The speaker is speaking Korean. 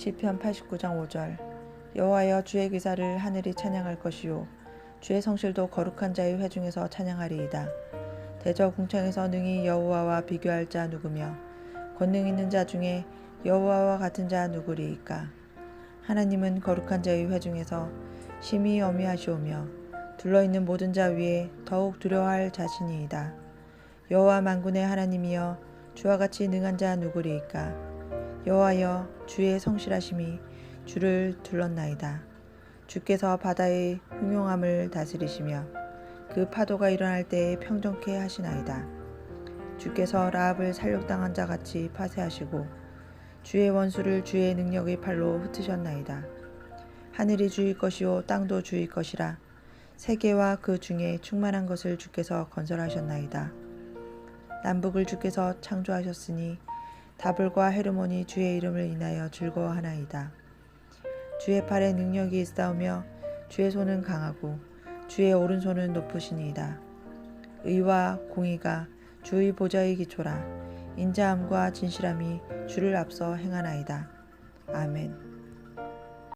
시편 89장 5절 여호와여 주의 기사를 하늘이 찬양할 것이요 주의 성실도 거룩한 자의 회중에서 찬양하리이다. 대저 궁창에서 능히 여호와와 비교할 자 누구며 권능 있는 자 중에 여호와와 같은 자 누구리이까 하나님은 거룩한 자의 회중에서 심히 어미하시오며 둘러 있는 모든 자 위에 더욱 두려워할 자신이이다. 여호와 만군의 하나님이여 주와 같이 능한 자 누구리이까 여호와여 주의 성실하심이 주를 둘렀나이다. 주께서 바다의 흉용함을 다스리시며 그 파도가 일어날 때에 평정케 하시나이다. 주께서 라합을 살육당한 자 같이 파쇄하시고 주의 원수를 주의 능력의 팔로 흩으셨나이다. 하늘이 주의 것이요 땅도 주의 것이라 세계와 그 중에 충만한 것을 주께서 건설하셨나이다. 남북을 주께서 창조하셨으니 다불과 헤르몬이 주의 이름을 인하여 즐거워하나이다. 주의 팔에 능력이 있사오며 주의 손은 강하고 주의 오른손은 높으시니이다. 의와 공의가 주의 보좌의 기초라 인자함과 진실함이 주를 앞서 행하나이다. 아멘.